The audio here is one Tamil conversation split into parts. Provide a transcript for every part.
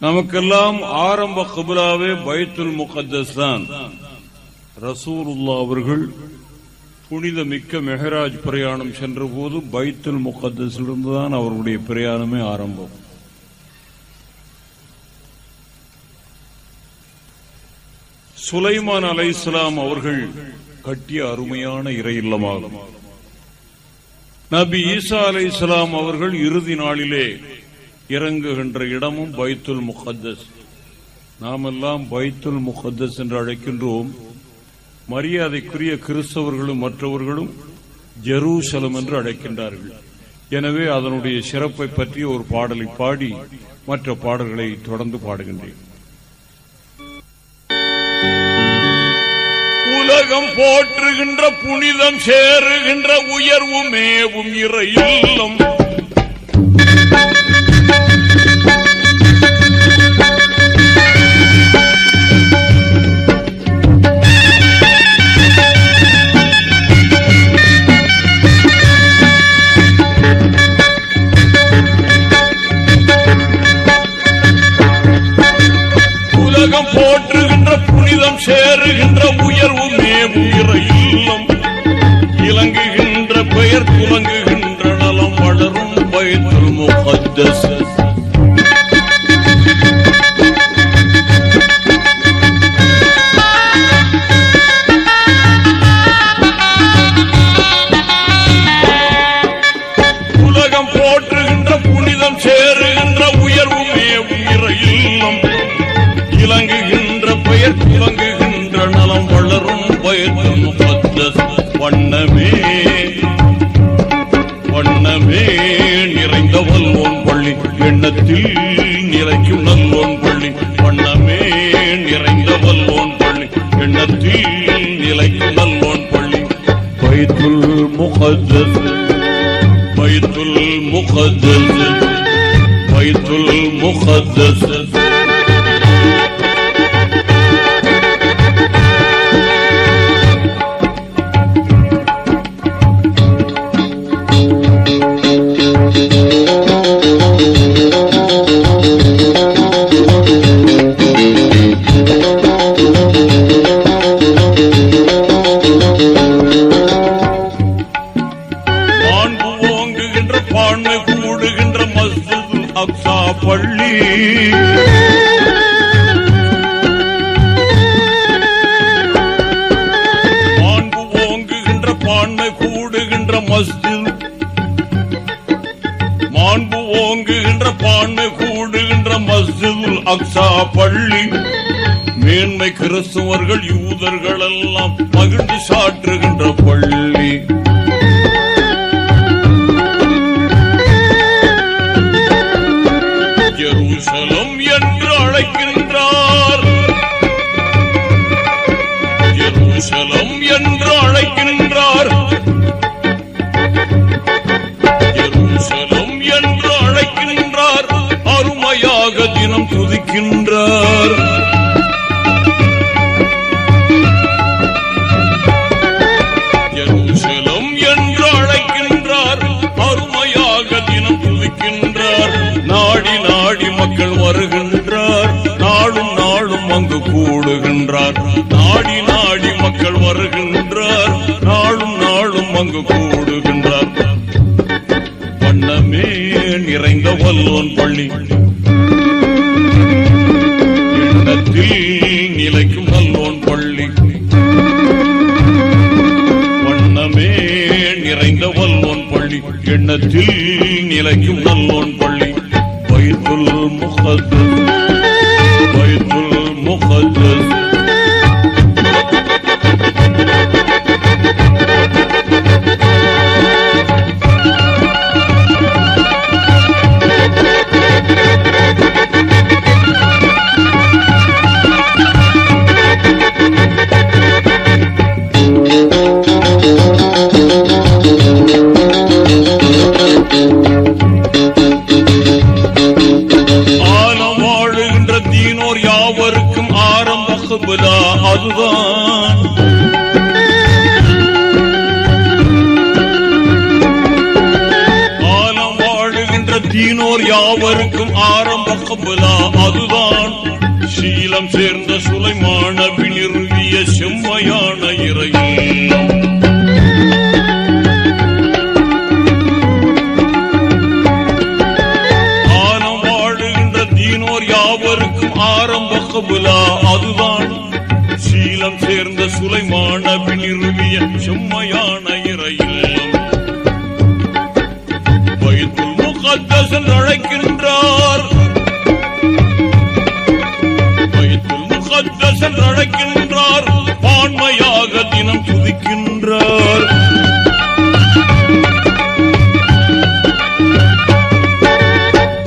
நமக்கெல்லாம் ஆரம்ப கபுலாவே பைத்துல் முகத்தஸ் தான் ரசூருல்லா அவர்கள் புனித மிக்க மெஹராஜ் பிரயாணம் சென்ற போது பைத்துல் முகத்தஸிலிருந்து தான் அவருடைய பிரயாணமே ஆரம்பம். சுலைமான் அலை இஸ்லாம் அவர்கள் கட்டிய அருமையான இறை இல்லமாகும். நபி ஈசா அலை இஸ்லாம் அவர்கள் இறுதி நாளிலே இறங்குகின்ற இடமும் பைத்துல் முகத்தஸ். நாமெல்லாம் பைத்துல் முகத்தஸ் என்று அழைக்கின்றோம். மரியாதைக்குரிய கிறிஸ்தவர்களும் மற்றவர்களும் ஜெருசலம் என்று அழைக்கின்றார்கள். எனவே அதனுடைய சிறப்பை பற்றி ஒரு பாடலை பாடி மற்ற பாடல்களை தொடர்ந்து பாடுகின்றேன். உலகம் போற்றுகின்ற புனிதம் சேருகின்ற உயர்வும் மேவும் இல்லம் போற்றுகின்ற புனிதம் சேருகின்ற உயர்வு மேவும் இல்லம். இலங்குகின்ற பெயர் துலங்குகின்ற நலம் வளரும் பயத்துல் வண்ணமே நிறைந்த வல்வோன் பள்ளி. எண்ணத்தில் நிறைக்கும் நல்லோன் பள்ளி. வண்ணமே நிறைந்த வல்வோன் பள்ளி. எண்ணத்தில் நிலைக்கும் நல்லோன் பள்ளி. பைத்துல் முகஜல் பைத்துல் முகஜல் பைத்துல் முகஜல் பள்ளி பான்பு ஓங்குகின்ற பான்மை கூடுகின்ற மஸ்ஜித். மாண்பு ஓங்குகின்ற பான்மை கூடுகின்ற மஸ்ஜிதுல் அக்ஸா பள்ளி. மேன்மை கிறிஸ்துவர்கள் யூதர்கள் எல்லாம் மகிழ்ந்து சாற்றுகின்ற பள்ளி. துதிக்கின்றார். ஜெருசலம் என்று அழைக்கின்றார். அருமையாக தினம் துதிக்கின்றார். நாடி நாடி மக்கள் வருகின்றார். நாளும் நாளும் அங்கு கூடுகின்றார். நாடி நாடி மக்கள் வருகின்றார். நாளும் நாளும் அங்கு கூடு நிலைக்கும் நல்லோன் பள்ளி. பைத்துல் முகத்தஸ் பைத்துல் முகத்தஸ் யாவருக்கும் ஆரம்ப கபலா அதுதான். சீலம் சேர்ந்த சுலைமானவி. தினம் துதிக்கின்றார்.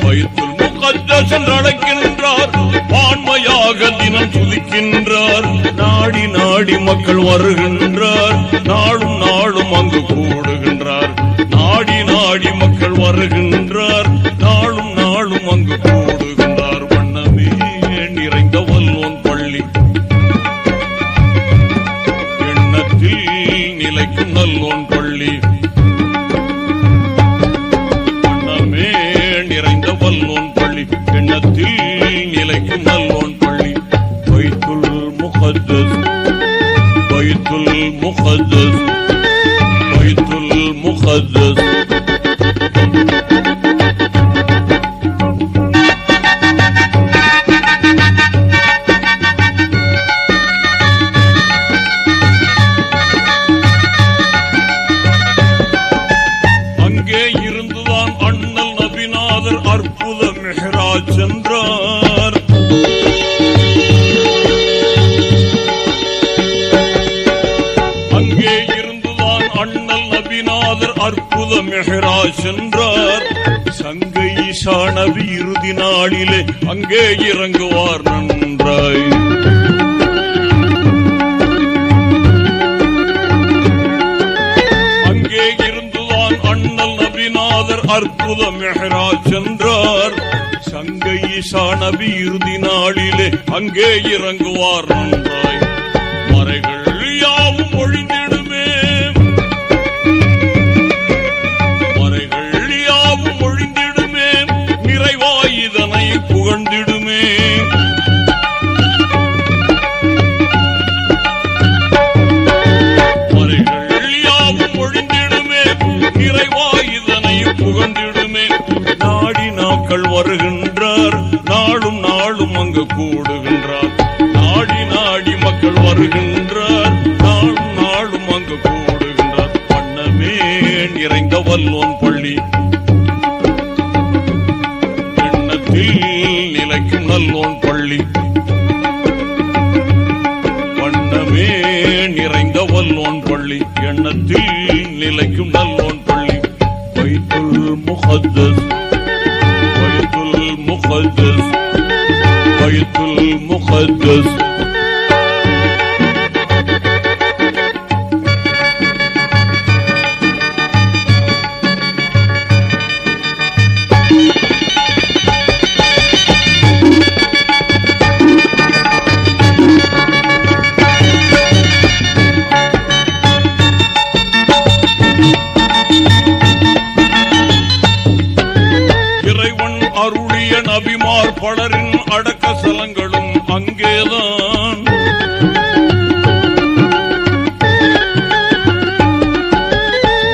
வயிற்றுள் முகத்தசன் அழைக்கின்றார் பான்மையாக தினம் துதிக்கின்றார். நாடி நாடி மக்கள் வருகின்றார். நாளும் நாளும் அங்கு கூடுகின்றார். நாடி நாடி மக்கள் வருகின்றார் பைத்துல் முகத்தஸ் பைத்துல் அற்புத மெஹராஜ் சென்றார். சங்க ஈசானவி இறுதி நாளிலே அங்கே இறங்குவார் நன்றாய். அங்கே இருந்துதான் அண்ணல் நபிநாதர் அற்புத மெஹராஜ் சென்றார். சங்க ஈசானவி இறுதி நாளிலே அங்கே இறங்குவார் நன்றாய். அங்கு கூடுகின்றார். நாடி நாடி மக்கள் வருகின்றார். நாள் நாளும் அங்கு கூடுகின்றார். பண்ணமே நிறைந்த வல்லோன் பள்ளி. எண்ணத்தில் நிலைக்கும் நல்லோன் பள்ளி. பண்ணமே நிறைந்த வல்லோன் பள்ளி. எண்ணத்தில் முகத்தஸ் இறைவன் அருளிய நபிமார் பலரின் அடக்க சலங்களும் அங்கேதான்.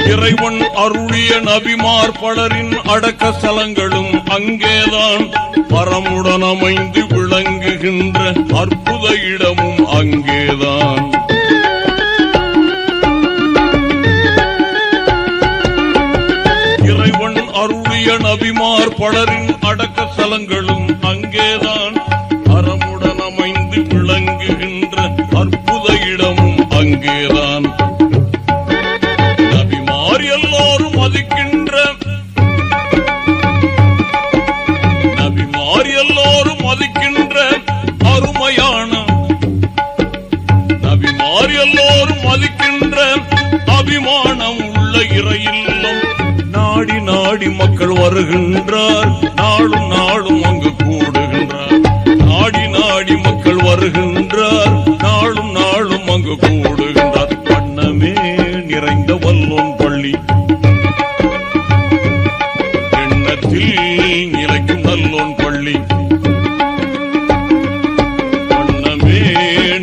இறைவன் அருளிய நபிமார் பலரின் அடக்க ஸ்தலங்களும் அங்கேதான். பரமுடன் அமைந்து விளங்குகின்ற அற்புத இடமும் அங்கேதான். இறைவன் அருளிய நபிமார் பலரின் அடக்க ஸ்தலங்களும் அங்கேதான். அங்கேதான் நபிமார் எல்லோரும் மதிக்கின்ற நபிமார் எல்லோரும் மதிக்கின்ற அருமையான நபிமார் எல்லோரும் மதிக்கின்ற அபிமானம் உள்ள இறையில்லம். நாடி நாடி மக்கள் வருகின்றார். நாளும்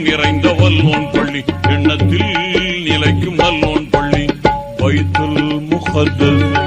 நிறைந்த வல்லோன் பள்ளி எண்ணத்தில் நிலைக்கும் வல்லோன் பள்ளி பைத்துல் முகத்தஸ்